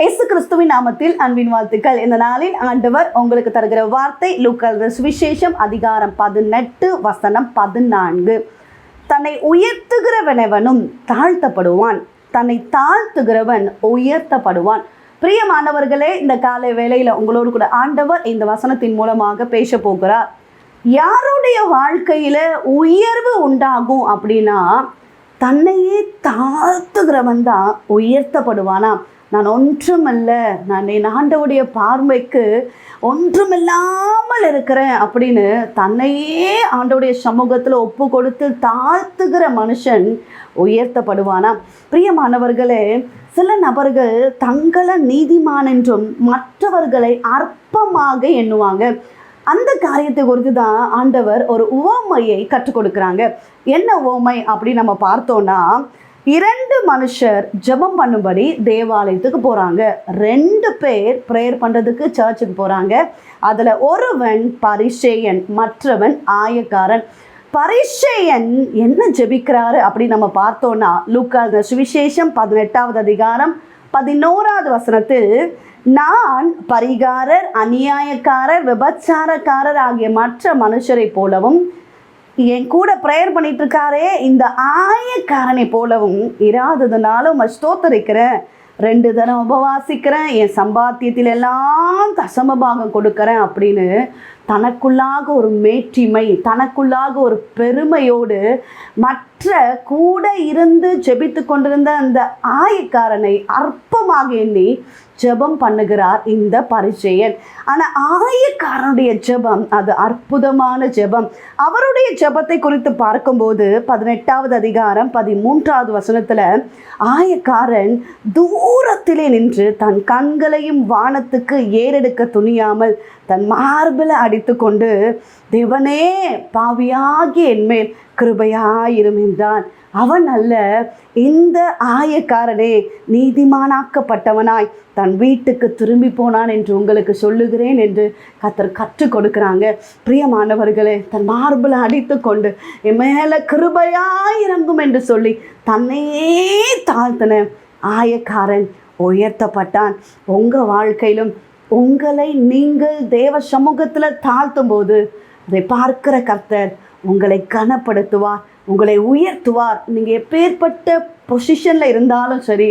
இயேசு கிறிஸ்துவின் நாமத்தில் அன்பின் வாழ்த்துக்கள். இந்த நாளில் ஆண்டவர் உங்களுக்கு தருகிற வார்த்தை லூக்கல் சுவிசேஷம் அதிகாரம் பதினெட்டு வசனம் பதினான்கு. தன்னை உயர்த்துகிறவனவனும் தாழ்த்தப்படுவான். தன்னை தாழ்த்துகிறவன் உயர்த்தப்படுவான். பிரியமானவர்களே இந்த காலை வேளையில் உங்களோடு கூட ஆண்டவர் இந்த வசனத்தின் மூலமாக பேச போகிறார். யாருடைய வாழ்க்கையில் உயர்வு உண்டாகும் அப்படின்னா தன்னையே தாழ்த்துகிறவன் தான் உயர்த்தப்படுவானா? நான் ஒன்றுமல்ல நான் என் ஆண்டவுடைய பார்வைக்கு ஒன்றுமில்லாமல் இருக்கிறேன் அப்படின்னு தன்னையே ஆண்டவுடைய சமூகத்தில் ஒப்பு கொடுத்து தாழ்த்துகிற மனுஷன் உயர்த்தப்படுவானா? பிரியமானவர்களே சில நபர்கள் தங்களை நீதிமான் என்றும் மற்றவர்களை அற்பமாக எண்ணுவாங்க. அந்த காரியத்தை குறித்து தான் ஆண்டவர் ஒரு உவமையை கற்றுக் கொடுக்குறாங்க. என்ன உவமை அப்படின்னு நம்ம பார்த்தோன்னா இரண்டு மனுஷர் ஜெபம் பண்ணும்படி தேவாலயத்துக்கு போகிறாங்க ரெண்டு பேர் ப்ரேயர் பண்ணுறதுக்கு சர்ச்சுக்கு போகிறாங்க அதில் ஒருவன் பரிசேயன் மற்றவன் ஆயக்காரன். பரிசேயன் என்ன ஜெபிக்கிறாரு அப்படின்னு நம்ம பார்த்தோன்னா லூக்கா சுவிசேஷம் பதினெட்டாவது அதிகாரம் பதினோராவது வசனத்தில் நான் பரிகாரர் அநியாயக்காரர் விபச்சாரக்காரர் ஆகிய மற்ற மனுஷரை போலவும் என் கூட ப்ரேயர் பண்ணிட்டு இருக்காரே இந்த ஆயக்காரனை போலவும் இராததுனால உம்மை ஸ்தோத்தரிக்கிறேன். ரெண்டு தரம் உபவாசிக்கிறேன். என் சம்பாத்தியத்தில் எல்லாம் தசமபாகம் கொடுக்குறேன் அப்படின்னு தனக்குள்ளாக ஒரு மேற்றிமை தனக்குள்ளாக ஒரு பெருமையோடு மற்ற கூட இருந்து ஜெபித்து கொண்டிருந்த அந்த ஆயக்காரனை அற்பமாக எண்ணி ஜெபம் பண்ணுகிறார் இந்த பரிச்செயன் ஆனால் ஆயக்காரனுடைய ஜெபம் அது அற்புதமான ஜெபம். அவருடைய ஜெபத்தை குறித்து பார்க்கும்போது பதினெட்டாவது அதிகாரம் பதிமூன்றாவது வசனத்தில் ஆயக்காரன் தூரத்திலே நின்று தன் கண்களையும் வானத்துக்கு ஏறெடுக்க துணியாமல் தன் மார்பில் அடித்து கொண்டு தேவனே பாவியாகி என்மேல் கிருபையாயிரும் என்றான். அவன் அல்ல இந்த ஆயக்காரனே நீதிமானாக்கப்பட்டவனாய் தன் வீட்டுக்கு திரும்பி போனான் என்று உங்களுக்கு சொல்லுகிறேன் என்று கத்தர் கற்றுக் கொடுக்குறாங்க. பிரியமானவர்களே தன் மார்பில் அடித்து கொண்டு என் மேலே கிருபையாய் இறங்கும் என்று சொல்லி தன்னையே தாழ்த்தின ஆயக்காரன் உயர்த்தப்பட்டான். உங்கள் வாழ்க்கையிலும் உங்களை நீங்கள் தேவ சமூகத்தில் தாழ்த்தும் போது அதை பார்க்கிற கர்த்தர் உங்களை கனப்படுத்துவார் உங்களை உயர்த்துவார். நீங்கள் எப்பேற்பட்ட பொசிஷனில் இருந்தாலும் சரி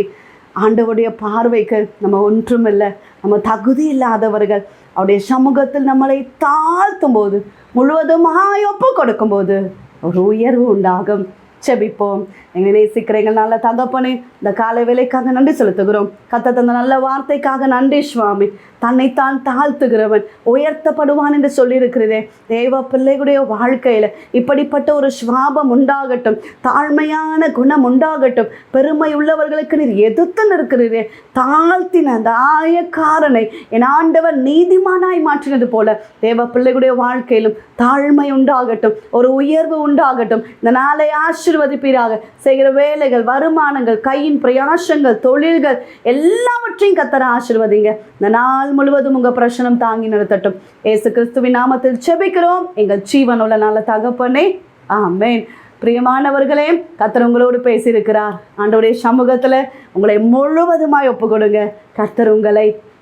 ஆண்டவருடைய பார்வைக்கு நம்ம ஒன்றுமில்லை நம்ம தகுதி இல்லாதவர்கள் அவருடைய சமூகத்தில் நம்மளை தாழ்த்தும் போது முழுவதுமாய் ஒப்பு கொடுக்கும்போது ஒரு உயர்வு உண்டாகும். செபிப்போம். எங்களை நேசிக்கிற எங்கள் நல்ல தகப்பனே இந்த காலை வேலைக்காக நன்றி செலுத்துகிறோம். கத்த தந்த நல்ல வார்த்தைக்காக நன்றி சுவாமி. தன்னைத்தான் தாழ்த்துகிறவன் உயர்த்தப்படுவான் என்று சொல்லியிருக்கிறதே. தேவ பிள்ளைகளுடைய வாழ்க்கையில் இப்படிப்பட்ட ஒரு சுவாபம் உண்டாகட்டும் தாழ்மையான குணம் உண்டாகட்டும் பெருமை உள்ளவர்களுக்கு நீர் எதிர்த்து நிற்கிறீரே. தாழ்த்தின அந்த ஆயக்காரனை என் ஆண்டவர் நீதிமானாய் மாற்றினது போல தேவ பிள்ளைகளுடைய வாழ்க்கையிலும் தாழ்மை உண்டாகட்டும் ஒரு உயர்வு உண்டாகட்டும். இந்த நாளை ஆசிர்வதிப்பீராக. செய்கிற வேலைகள் வருமானங்கள் கையின் பிரயாசங்கள் தொழில்கள் எல்லாவற்றையும் கத்தர ஆசிர்வதிங்க. இந்த நாள் முழுவதும் உங்கள் பிரச்சனம் தாங்கி நிறுத்தட்டும். ஏசு கிறிஸ்துவின் நாமத்தில் செபிக்கிறோம் எங்கள் ஜீவனுள்ள நல்ல தகப்பனே ஆமேன். பிரியமானவர்களே கத்தர் உங்களோடு பேசியிருக்கிறார். ஆண்டோடைய சமூகத்தில் உங்களை முழுவதுமாய் ஒப்பு கொடுங்க கத்தர் உங்களை